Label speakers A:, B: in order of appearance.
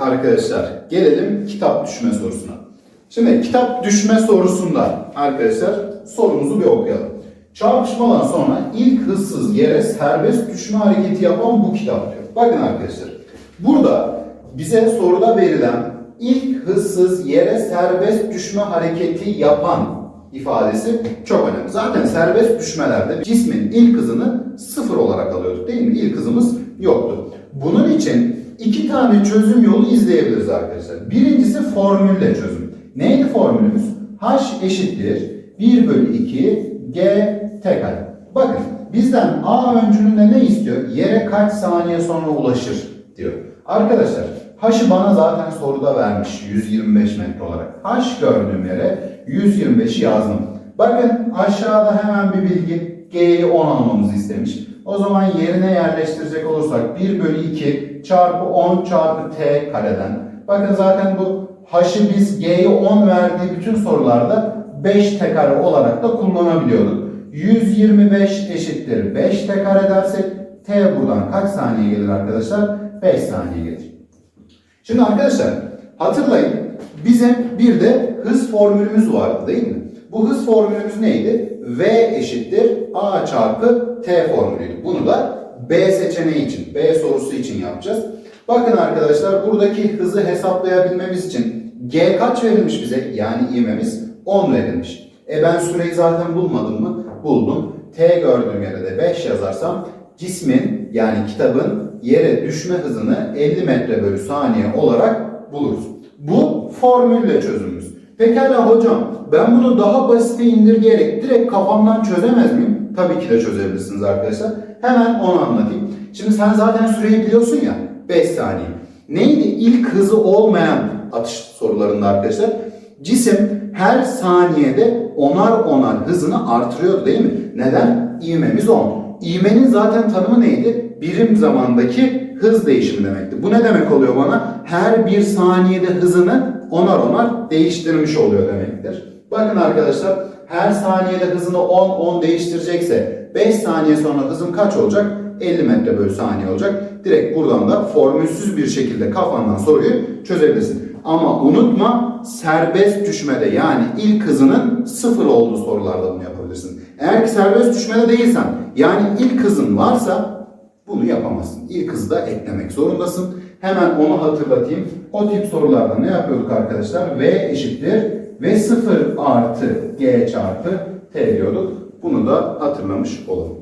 A: arkadaşlar gelelim kitap düşme sorusuna. Şimdi kitap düşme sorusunda arkadaşlar sorumuzu bir okuyalım. Çarpışmadan sonra ilk hızsız yere serbest düşme hareketi yapan bu kitap diyor. Bakın arkadaşlar. Burada bize soruda verilen ilk hızsız yere serbest düşme hareketi yapan ifadesi çok önemli. Zaten serbest düşmelerde cismin ilk hızını sıfır olarak alıyorduk değil mi? İlk hızımız yoktu. Bunun için iki tane çözüm yolu izleyebiliriz arkadaşlar. Birincisi formülle çözüm. Neydi formülümüz? H eşittir 1 bölü 2 G T kare. Bakın bizden A öncülünde ne istiyor? Yere kaç saniye sonra ulaşır diyor. Arkadaşlar H'ı bana zaten soruda vermiş 125 metre olarak. H gördüğüm yere 125'i yazdım. Bakın aşağıda hemen bir bilgi G'yi 10 almamızı istemiş. O zaman yerine yerleştirecek olursak 1 bölü 2 çarpı 10 çarpı T kareden. Bakın zaten bu H'ı biz G'yi 10 verdiği bütün sorularda 5 T kare olarak da kullanabiliyorduk. 125 eşittir 5 T kare dersek T buradan kaç saniye gelir arkadaşlar? 5 saniye gelir. Şimdi arkadaşlar hatırlayın bizim bir de hız formülümüz vardı değil mi? Bu hız formülümüz neydi? V eşittir A çarpı T formülüydü. Bunu da B seçeneği için, B sorusu için yapacağız. Bakın arkadaşlar buradaki hızı hesaplayabilmemiz için G kaç verilmiş bize? Yani ivmemiz 10 verilmiş. E ben süreyi zaten bulmadım mı? Buldum. T gördüğüm yere de 5 yazarsam cismin yani kitabın yere düşme hızını 50 metre bölü saniye olarak buluruz. Bu formülle çözümümüz. Pekala hocam ben bunu daha basite indirgeyerek direkt kafamdan çözemez miyim? Tabii ki de çözebilirsiniz arkadaşlar. Hemen onu anlatayım. Şimdi sen zaten süreyi biliyorsun ya 5 saniye. Neydi ilk hızı olmayan atış sorularında arkadaşlar? Cisim her saniyede onar onar hızını artırıyor değil mi? Neden? İvmemiz 10. İvmenin zaten tanımı neydi? Birim zamandaki hız değişimi demekti. Bu ne demek oluyor bana? Her bir saniyede hızını onar onar değiştirmiş oluyor demektir. Bakın arkadaşlar her saniyede hızını 10-10 değiştirecekse 5 saniye sonra hızım kaç olacak? 50 metre bölü saniye olacak. Direkt buradan da formülsüz bir şekilde kafandan soruyu çözebilirsin. Ama unutma serbest düşmede yani ilk hızının sıfır olduğu sorularda bunu yapabilirsin. Eğer ki serbest düşmede değilsen yani ilk hızın varsa bunu yapamazsın. İlk hızı da eklemek zorundasın. Hemen onu hatırlatayım. O tip sorularda ne yapıyorduk arkadaşlar? V eşittir V sıfır artı G çarpı T diyorduk. Bunu da hatırlamış olalım.